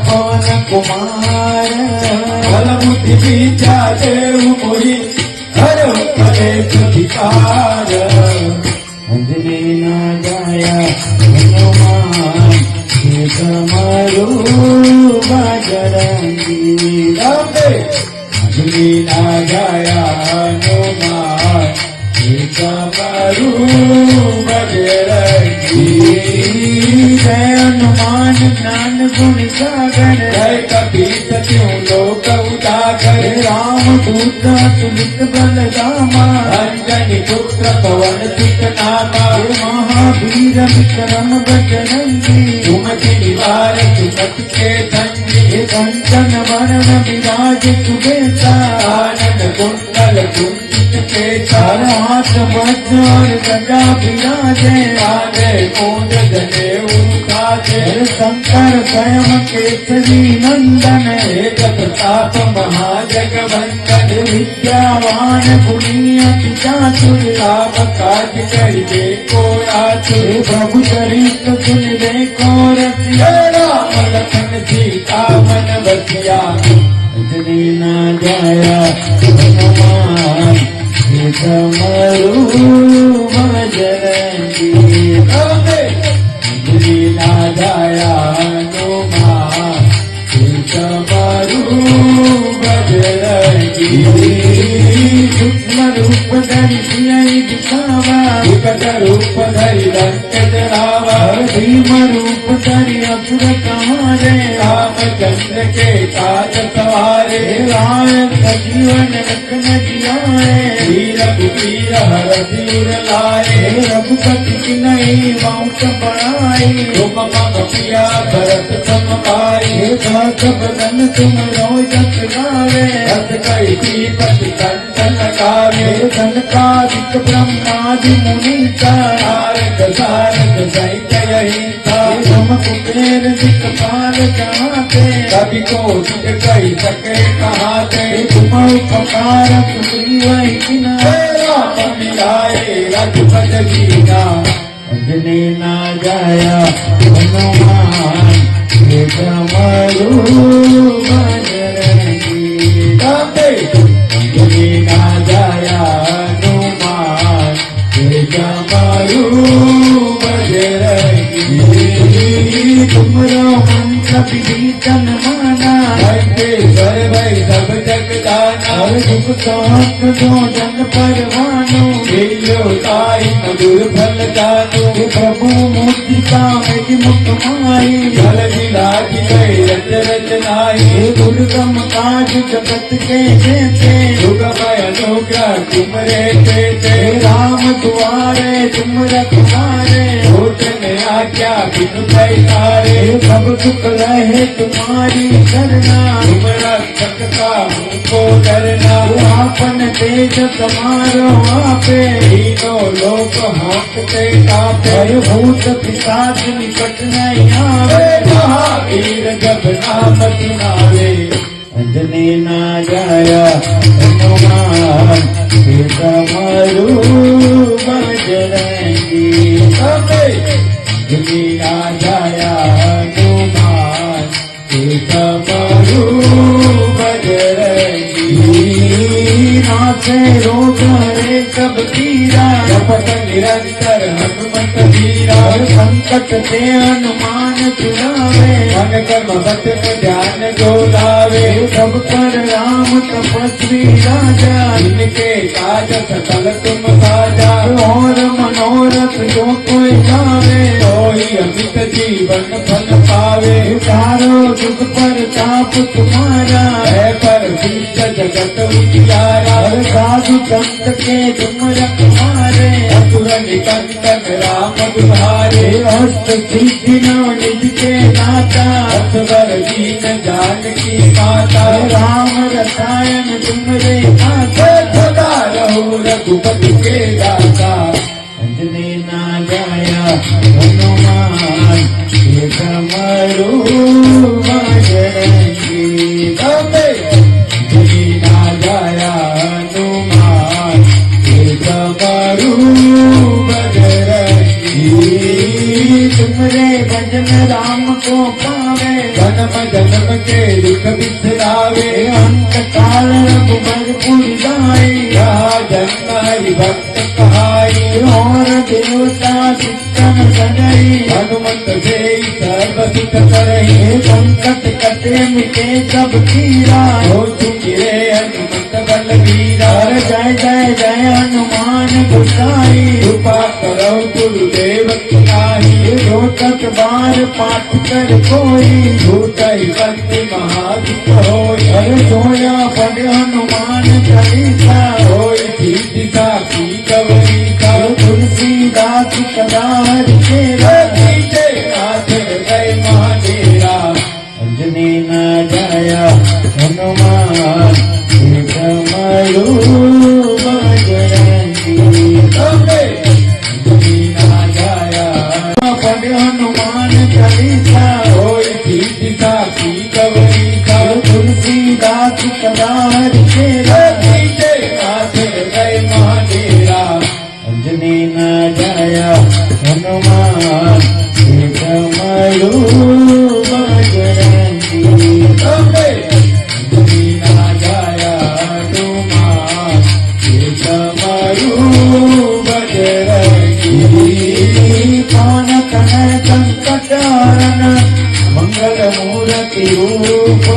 પવન કુમાર ફલબુદ્ધિ બીજા દેવું મોહી હર કરે પ્રતિકાર અંજને ના જાયા હનુમાન તમારું બજરંગી રામે અંજને ના गगन गुण सागर जय कपीत क्यों लोक उदागर राम दूता सुमित बल रामा अंजनी पुत्र पवन सुत नामा महावीर विक्रम बजरंगी सुमति निवार सुमत के धन्य कंचन वरण विराज सुबेसा आनंद कुंडल कुंजित के चार हाथ मध्य और गदा विराजे आगे कोंद जने उनके શંકર સ્વયં કેસરી નંદન એક પ્રતાપ મહાજગવંદન વિદ્યાવાન પુણ્ય ચાતુર રામ કાજ કરીએ કોયા હે પ્રભુ ચરિત સુન લે કોરસિયા રામ લખન સીતા મન બસિયા અંજની ના જયા હનુમાન હે તમારું બજરંગી હવે શિયાળી શિયાળી દિખાવા વિકટ રૂપ ધરી રંગ લાવા ભીમ રૂપ ધરી અસુર કમારે. રામચંદ્ર કે તાજ लायक जीवन रत्न जियाए हीरक पीर हर पीर लाए रघुपति की नई माउंट बनाए लोक मम पिया भरत सम पाए भरत बदन तुम रोय जत गावे रत कई दीपक कंठ लगावे धन का ब्रह्मादि मुनि का सारक सारक सहित यही हम कुबेर जी कपाल जहाँते कभी को सुख कही सके कहाते तुम उपकार सुखी वही मिलाए रघुपत जीना भजने ना जाया हनुमान ये समरू भजन गीता भजने સાત ભોજન પરવાનું લીલો તારી દુર્બલતાનું પ્રભુ મુદિતા મેં મુખ મારી ભલ દિલાજી કઈ રચ રચનાઈ દુર્ગમ કાજ જગત કે જે તે યુગ ભયનો તુમરે તે રામ દ્વારે તુમ રખવારે کیا کیا بن گئے تارے سب شکل ہے تمہاری کرنا۔ تمرا سکتا ہم کو ڈرنا۔ آپن تیج تمہارو تینوں لوگ ہانکتے کاپے بھوت پساج نکٹ نہیں آوے۔ مہاویر جب نام تمہارے اندنے نہ جایا تمہار تیزا مارو بج رہیں گی۔ હનુમાન હે તમારું બજરંગી હવે અંજની ના જાયા હનુમાન હે તમારું બજરંગી નાથે રોગ रे सब पीरा जपत निरंतर हनुमत वीरा हर संकट से हनुमान छुड़ावे मन कर्म बत में ध्यान जो लावे सब पर राम तपस्वी राजा इनके काज सकल तुम साजा और मनोरथ जो कोई गावे कोई अमित जीवन फल पावे चारो दुख पर ताप तुम्हारा है पर विश्व जगत उजियारा हर साधु संत के तुम रखवारे असुर निकंदन राम दुहारे अष्ट सिद्धि नव निज के दाता असवर दीन जानकी माता राम रसायन तुमरे हाथ सदा रहो रघुपति के दाता अंजनी ना આવે અંત કાલ રઘુબર પુરી જાય જન્મ હરિભક્ત કહાય ઓર દેવતા گئی ہنمان گسائی مہاد ہو ಸುಖದಾರಿಕೆ శంకరమూర్తి రూపా